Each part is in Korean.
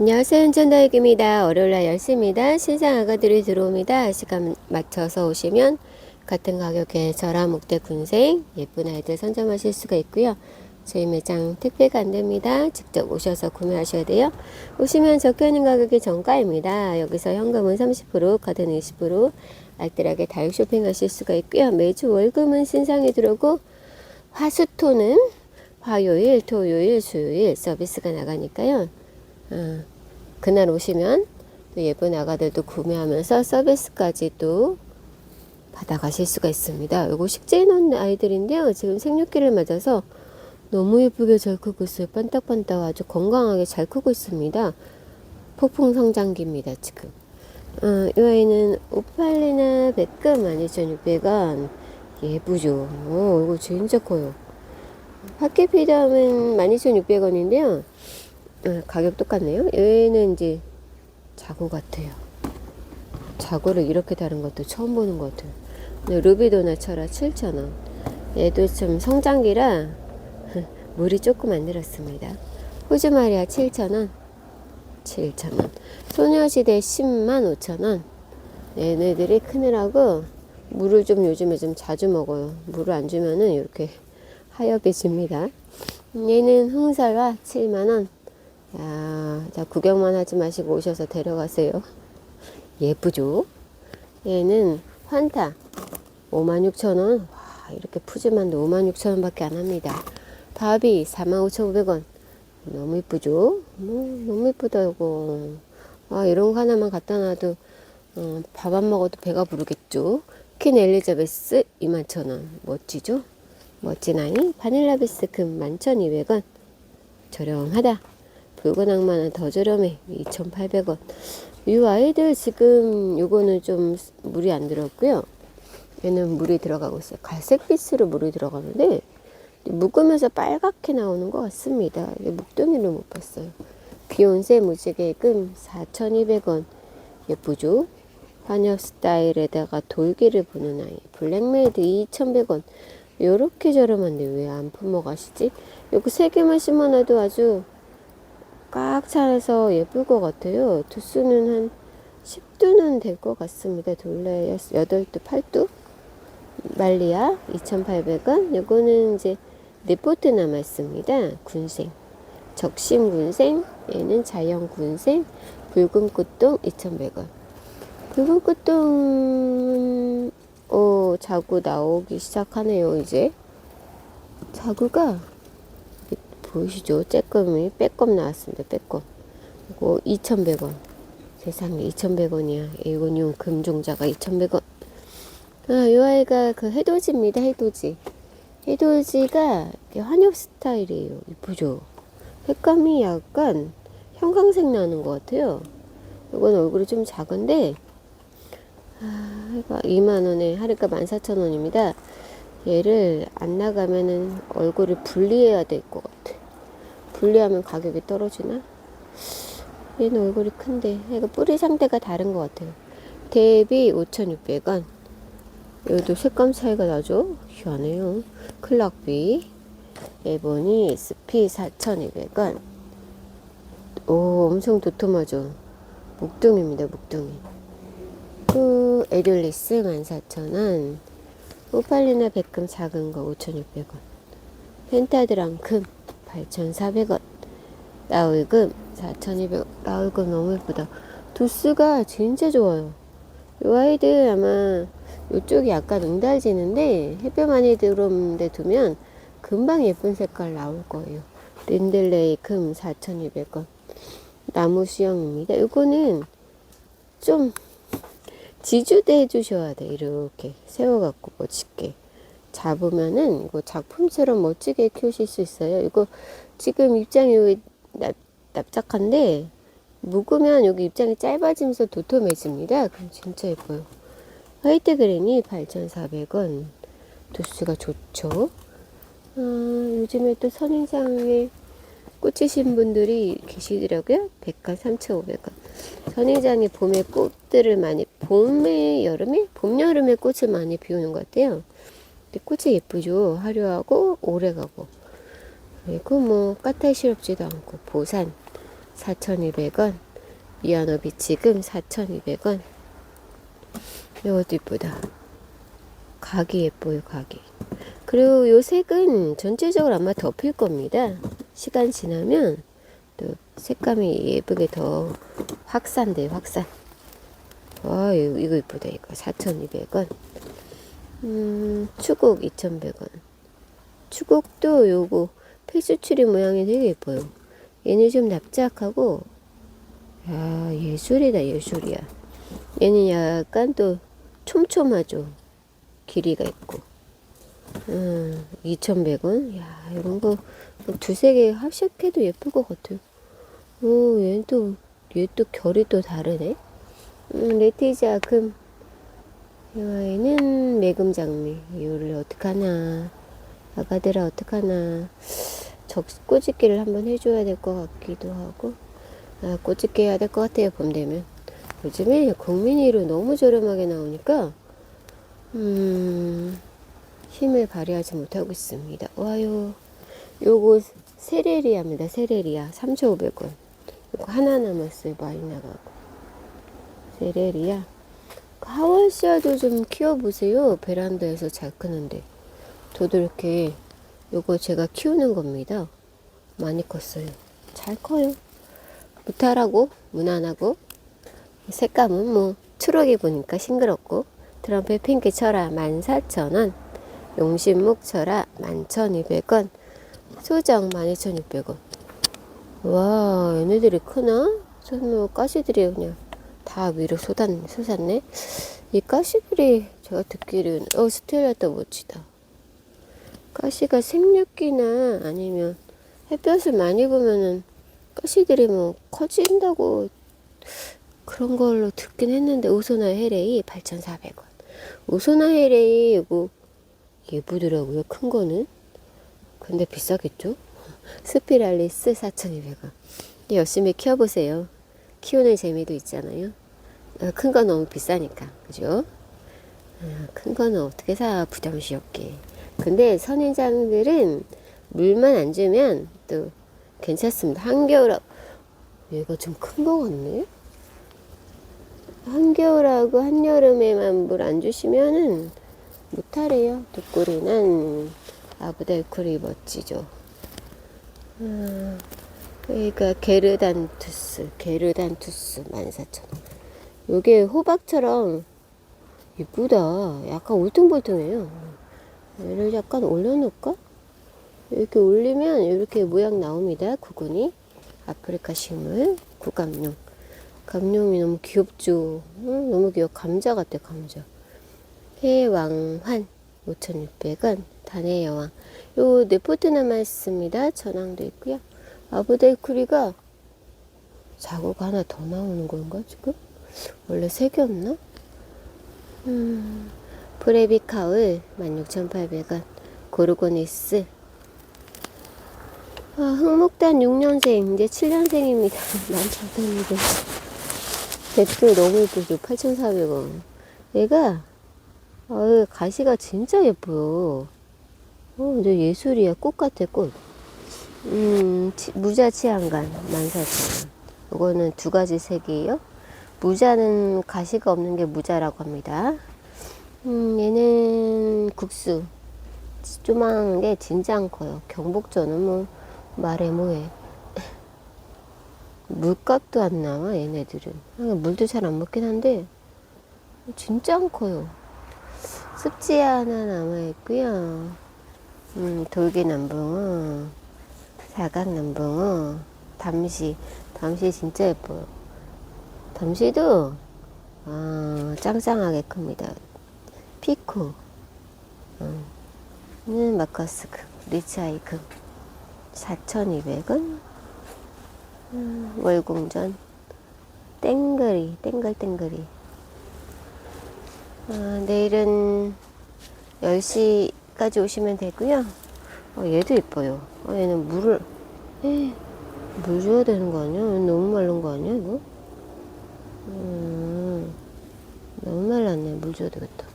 안녕하세요. 현천다육입니다. 월요일날 10시입니다. 신상 아가들이 들어옵니다. 시간 맞춰서 오시면 같은 가격에 저라 목대 군생 예쁜 아이들 선점하실 수가 있고요. 저희 매장 택배가 안 됩니다. 직접 오셔서 구매하셔야 돼요. 오시면 적혀있는 가격이 정가입니다. 여기서 현금은 30%, 카드는 20% 알뜰하게 다육 쇼핑하실 수가 있고요. 매주 월금은 신상이 들어오고 화수토는 화요일, 토요일, 수요일 서비스가 나가니까요. 어, 그날 오시면 또 예쁜 아가들도 구매하면서 서비스까지 또 받아가실 수가 있습니다. 이거 식재해 놓은 아이들인데요. 지금 생육기를 맞아서 너무 예쁘게 잘 크고 있어요. 반딱반딱 아주 건강하게 잘 크고 있습니다. 폭풍 성장기입니다, 지금. 어, 이 아이는 오팔리나 백금 12,600원. 예쁘죠? 어, 이거 진짜 커요. 핫캐피담은 12,600원인데요. 어, 가격 똑같네요. 얘는 이제 자고 같아요. 자고를 이렇게 다른 것도 처음 보는 것 같아요. 근데 루비도나 철아 7,000원. 얘도 좀 성장기라 물이 조금 안 들었습니다. 호주마리아 7,000원. 7,000원. 소녀시대 10만 5천원. 얘네들이 크느라고 물을 좀 요즘에 좀 자주 먹어요. 물을 안 주면은 이렇게 하얘집니다. 얘는 흥살화 7만원. 야, 자, 구경만 하지 마시고 오셔서 데려가세요. 예쁘죠? 얘는 환타 56,000원. 와, 이렇게 푸짐한데 56,000원 밖에 안 합니다. 바비 45,500원. 너무 이쁘죠? 음, 너무 이쁘다고. 아, 이런 거 하나만 갖다 놔도 어, 밥안 먹어도 배가 부르겠죠? 퀸 엘리자베스 21,000원. 멋지죠? 멋진 아이. 바닐라 비스 금 11,200원. 저렴하다. 붉은 악마는 더 저렴해. 2,800원. 이 아이들 지금 요거는 좀 물이 안 들었고요. 얘는 물이 들어가고 있어요. 갈색 빛으로 물이 들어가는데 묶으면서 빨갛게 나오는 것 같습니다. 목동이를 못 봤어요. 귀여운새 무지개 금 4,200원. 예쁘죠? 환엽 스타일에다가 돌기를 보는 아이. 블랙메이드 2,100원. 요렇게 저렴한데 왜 안 품어 가시지? 요거 세 개만 심어놔도 아주 꽉 차서 예쁠 것 같아요. 두수는 한 10두는 될 것 같습니다. 둘레 8두, 8두? 말리아 2,800원. 요거는 이제 리포트 남았습니다. 군생. 적심 군생, 얘는 자연 군생, 붉은 꽃동 2,100원. 붉은 꽃동, 어, 자구 나오기 시작하네요, 이제. 자구가 보이시죠? 쬐끔이 빼꼼 나왔습니다. 빼꼼. 이거 2,100원. 세상에 2,100원이야. 이건용 금종자가 2,100원. 아, 이 아이가 그 해돋이입니다. 해돋이. 해돋이가 환엽 스타일이에요. 이쁘죠? 색감이 약간 형광색 나는 것 같아요. 이건 얼굴이 좀 작은데, 아, 2만원에 하루가 14,000원입니다. 얘를 안 나가면은 얼굴을 분리해야 될 것 같아. 분리하면 가격이 떨어지나? 얘는 얼굴이 큰데, 이거 뿌리 상태가 다른 것 같아요. 대비 5,600원. 여기도 색감 차이가 나죠? 희한해요. 클락비. 에보니 SP 4,200원. 오, 엄청 도톰하죠? 목둥입니다, 목둥이. 그, 에듈리스 14,000원. 오팔리나 백금 작은 거 5,600원. 펜타드랑 금 8,400원. 라울금 4,200원. 라울금 너무 예쁘다. 도수가 진짜 좋아요. 이 아이들 아마 이쪽이 약간 응달지는데 햇볕 많이 들어오는 데 두면 금방 예쁜 색깔 나올 거예요. 린들레이 금 4,200원. 나무 수영입니다. 이거는 좀 지주대 해주셔야 돼. 이렇게 세워갖고 멋지게. 잡으면은 이거 작품처럼 멋지게 키우실 수 있어요. 이거 지금 입장이 납, 납작한데 묵으면 여기 입장이 짧아지면서 도톰해집니다. 그럼 진짜 예뻐요. 화이트 그린이 8,400원. 도수가 좋죠. 아, 요즘에 또 선인장에 꽂히신 분들이 계시더라고요. 백간 3,500원. 선인장이 봄에 꽃들을 많이, 봄에, 여름에? 봄, 여름에 꽃을 많이 피우는 것 같아요. 근데 꽃이 예쁘죠. 화려하고 오래 가고. 그리고 뭐, 까탈스럽지도 않고, 보산 4,200원. 미아노 비치금 4,200원. 이것도 이쁘다. 각이 예뻐요, 각이. 그리고 요 색은 전체적으로 아마 덮일 겁니다. 시간 지나면 또 색감이 예쁘게 더 확산돼, 확산. 아, 이거 이쁘다, 이거. 4,200원. 음, 추국 2,100원. 추국도 요거 필수추리 모양이 되게 예뻐요. 얘는 좀 납작하고, 야, 예술이다, 예술이야. 얘는 약간 또 촘촘하죠. 길이가 있고. 음, 2,100원? 야, 이런 거 두세 개 합식해도 예쁠 것 같아요. 오, 얘는 또, 얘 또 결이 또 다르네. 음, 레티즈 아금. 이 아이는 매금 장미. 이거를 어떡하나. 아가들아, 어떡하나. 적, 꼬집기를 한번 해줘야 될 것 같기도 하고. 아, 꼬집기 해야 될 것 같아요, 봄 되면. 요즘에 국민이로 너무 저렴하게 나오니까, 음, 힘을 발휘하지 못하고 있습니다. 와요. 요거 세레리아입니다. 세레리아. 3,500원. 요거 하나 남았어요. 많이 나가고. 세레리아. 하월시아도 좀 키워보세요. 베란다에서 잘 크는데. 저도 이렇게 요거 제가 키우는 겁니다. 많이 컸어요. 잘 커요. 무탈하고 무난하고 색감은 뭐 초록이 보니까 싱그럽고 트럼펫 핑크 철아 14,000원 용신목 철아 11,200원 소정 12,600원 와 얘네들이 크나? 저는 가시들이 그냥 다 위로 쏟았, 쏟았네 이 가시들이 제가 듣기로는 어 스텔라도 멋지다 가시가 생육기나 아니면 햇볕을 많이 보면은 가시들이 뭐 커진다고 그런 걸로 듣긴 했는데 오소나 헤레이 8,400원. 오소나 헤레이 이거 예쁘더라고요. 큰 거는. 근데 비싸겠죠? 스피랄리스 4,200원. 열심히 키워보세요. 키우는 재미도 있잖아요. 어, 큰건 너무 비싸니까. 그죠? 어, 큰 거는 어떻게 사? 부담시 없게. 근데 선인장들은 물만 안 주면 또 괜찮습니다. 한겨울, 얘가 좀 큰 거 같네? 한겨울하고 한여름에만 물 안 주시면은 못하래요. 독구리는 아브달쿨이 멋지죠. 아, 여기가 게르단투스, 게르단투스 14,000원. 요게 호박처럼 이쁘다. 약간 울퉁불퉁해요. 얘를 약간 올려놓을까? 이렇게 올리면 이렇게 모양 나옵니다. 구근이. 아프리카 식물, 구감용. 감룡이 너무 귀엽죠? 응, 너무 귀여워. 감자 같아, 감자. 해왕환 5,600원. 단의 여왕. 요 네포트 남아있습니다. 전황도 있고요. 아브델쿠리가 자구가 하나 더 나오는 건가, 지금? 원래 세 개였나? 음, 브레비 카울 16,800원. 고르고니스. 아, 흑목단 6년생, 이제 7년생입니다. 만참사입니다. 백도 너무 예쁘죠? 8,400원. 얘가, 어, 가시가 진짜 예뻐요. 어, 근데 예술이야. 꽃 같아, 꽃. 음, 치, 무자 치안간 14,000원. 이거는 두 가지 색이에요. 무자는 가시가 없는 게 무자라고 합니다. 음, 얘는 국수. 조망한 게 진짜 안 커요. 경복전은 뭐, 말해 뭐해. 물값도 안 나와, 얘네들은. 아, 물도 잘 안 먹긴 한데, 진짜 안 커요. 습지 하나 남아 있고요. 음, 돌기남붕어, 사각남붕어, 담시. 담시 진짜 예뻐요. 담시도, 아, 짱짱하게 큽니다. 피코. 음, 는 마커스금, 리차이금. 4,200원. 음, 월궁전. 땡거리, 땡글땡거리. 아, 내일은 10시까지 오시면 되고요. 어, 얘도 예뻐요. 어, 얘는 물을, 에이, 물 줘야 되는 거 아니야? 너무 마른 거 아니야, 이거? 음, 너무 말랐네. 물 줘야 되겠다.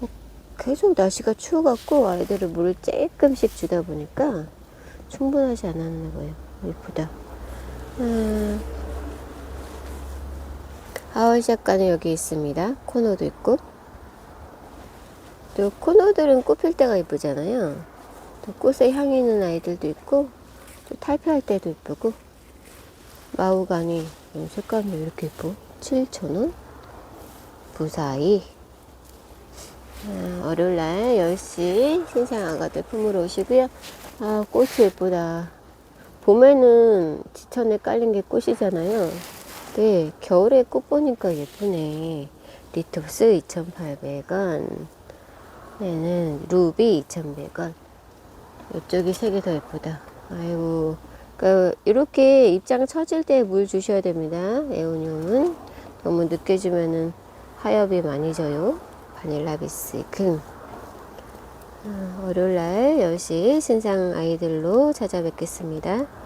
어, 계속 날씨가 추워갖고 아이들을 물을 조금씩 주다 보니까 충분하지 않았나 봐요. 예쁘다. 음, 하울 샷가는 여기 있습니다. 코너도 있고. 또 코너들은 꽃필 때가 이쁘잖아요. 또 꽃에 향이 있는 아이들도 있고, 또 탈피할 때도 이쁘고. 마우간이 색감이 왜 이렇게 예뻐? 7,000원? 부사이. 아, 월요일날 10시 신상 아가들 품으로 오시고요. 아, 꽃이 예쁘다. 봄에는 지천에 깔린 게 꽃이잖아요. 네, 겨울에 꽃 보니까 예쁘네. 리톡스 2,800원. 얘는 루비 2,100원. 이쪽이 색이 더 예쁘다. 아이고. 그 이렇게 입장 처질 때 물 주셔야 됩니다. 에오니움은 너무 늦게 주면은 하엽이 많이 져요. 바닐라 비스크. 아, 월요일 날 10시 신상 아이들로 찾아뵙겠습니다.